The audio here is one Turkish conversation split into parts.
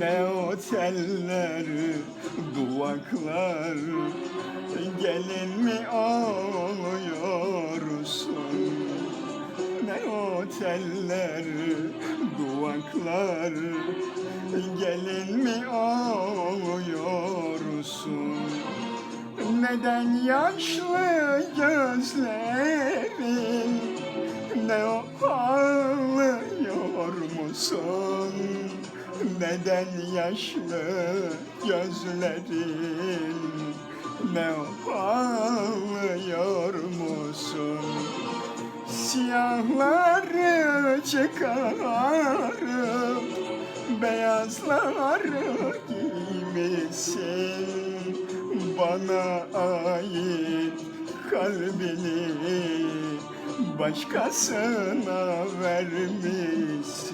Ne oteller, duvaklar Gelin mi oluyorsun Ne oteller, duvaklar Gelin mi oluyorsun Neden yaşlı gözlerin Ne o ağlıyor musun Neden yaşlı gözlerin Ne ağlıyor musun? Siyahları çıkarıp Beyazları giymişsin. Bana ait kalbini Başkasına vermişsin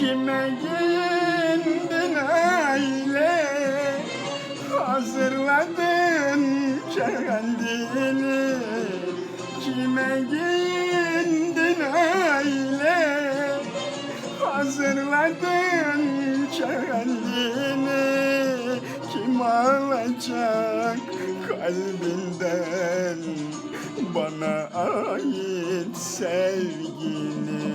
Kime giyindin öyle? Hazırladın kendini. Kime giyindin öyle? Hazırladın kendini. Kim alacak kalbinden? Bana ait sevgini